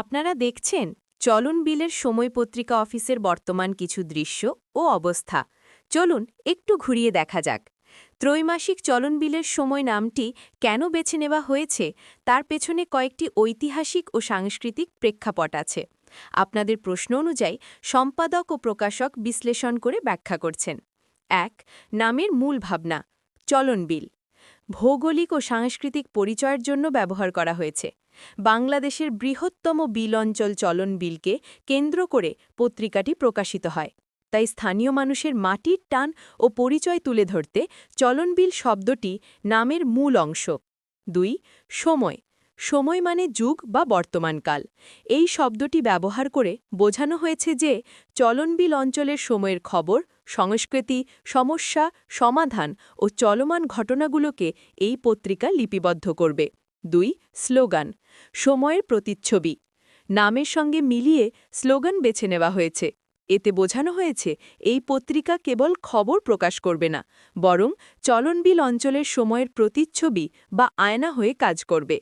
আপনারা দেখছেন চলন বিলের সময় পত্রিকা অফিসের বর্তমান কিছু দৃশ্য ও অবস্থা। চলুন একটু ঘুরিয়ে দেখা যাক। ত্রৈমাসিক চলন বিলের সময় নামটি কেন বেছে নেওয়া হয়েছে, তার পেছনে কয়েকটি ঐতিহাসিক ও সাংস্কৃতিক প্রেক্ষাপট আছে। আপনাদের প্রশ্ন অনুযায়ী সম্পাদক ও প্রকাশক বিশ্লেষণ করে ব্যাখ্যা করছেন। এক, নামের মূল ভাবনা, চলন বিল। ভৌগোলিক ও সাংস্কৃতিক পরিচয়ের জন্য ব্যবহার করা হয়েছে। বাংলাদেশের বৃহত্তম বিল অঞ্চল চলন বিলকে কেন্দ্র করে পত্রিকাটি প্রকাশিত হয়। তাই স্থানীয় মানুষের মাটির টান ও পরিচয় তুলে ধরতে চলনবিল শব্দটি নামের মূল অংশ। দুই, সময়। সময় মানে যুগ বা বর্তমানকাল এই শব্দটি ব্যবহার করে বোঝানো হয়েছে যে চলনবিল অঞ্চলের সময়ের খবর, সংস্কৃতি, সমস্যা, সমাধান ও চলমান ঘটনাগুলোকে এই পত্রিকা লিপিবদ্ধ করবে। দুই, স্লোগান, সময়ের প্রতিচ্ছবি। নামের সঙ্গে মিলিয়ে স্লোগান বেছে নেওয়া হয়েছে। এতে বোঝানো হয়েছে, এই পত্রিকা কেবল খবর প্রকাশ করবে না, বরং চলনবিল অঞ্চলের সময়ের প্রতিচ্ছবি বা আয়না হয়ে কাজ করবে।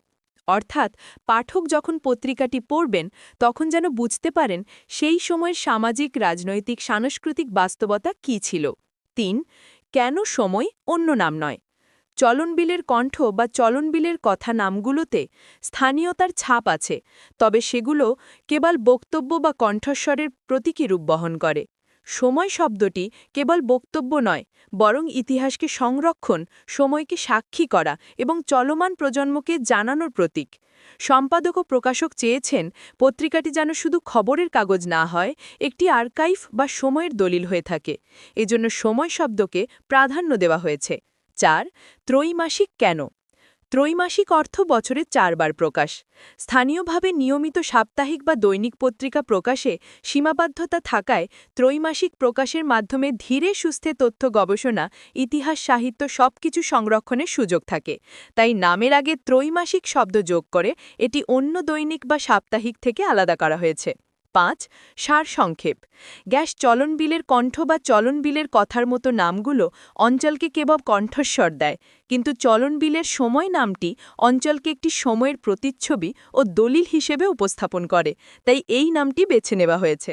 অর্থাৎ, পাঠক যখন পত্রিকাটি পড়বেন, তখন যেন বুঝতে পারেন সেই সময়ের সামাজিক, রাজনৈতিক, সাংস্কৃতিক বাস্তবতা কী ছিল। তিন, কেন সময় অন্য নাম নয়? চলনবিলের কণ্ঠ বা চলনবিলের কথা নামগুলোতে স্থানীয়তার ছাপ আছে, তবে সেগুলো কেবল বক্তব্য বা কণ্ঠস্বরের প্রতীকী রূপ বহন করে। সময় শব্দটি কেবল বক্তব্য নয়, বরং ইতিহাসকে সংরক্ষণ, সময়কে সাক্ষী করা এবং চলমান প্রজন্মকে জানানোর প্রতীক। সম্পাদক ও প্রকাশক চেয়েছেন, পত্রিকাটি যেন শুধু খবরের কাগজ না হয়, একটি আর্কাইভ বা সময়ের দলিল হয়ে থাকে। এজন্য সময় শব্দকে প্রাধান্য দেওয়া হয়েছে। চার, ত্রৈমাসিক কেন? ত্রৈমাসিক অর্থ বছরে চারবার প্রকাশ। স্থানীয়ভাবে নিয়মিত সাপ্তাহিক বা দৈনিক পত্রিকা প্রকাশে সীমাবদ্ধতা থাকায় ত্রৈমাসিক প্রকাশের মাধ্যমে ধীরে সুস্থে তথ্য গবেষণা, ইতিহাস, সাহিত্য সবকিছু সংরক্ষণের সুযোগ থাকে। তাই নামের আগে ত্রৈমাসিক শব্দ যোগ করে এটি অন্য দৈনিক বা সাপ্তাহিক থেকে আলাদা করা হয়েছে। পাঁচ সারসংক্ষেপ গ্যাস চলন বিলের কণ্ঠ বা চলন বিলের কথার মতো নামগুলো অঞ্চলকে কেবল কণ্ঠস্বর দেয়, কিন্তু চলন বিলের সময় নামটি অঞ্চলকে একটি সময়ের প্রতিচ্ছবি ও দলিল হিসেবে উপস্থাপন করে, তাই এই নামটি বেছে নেওয়া হয়েছে।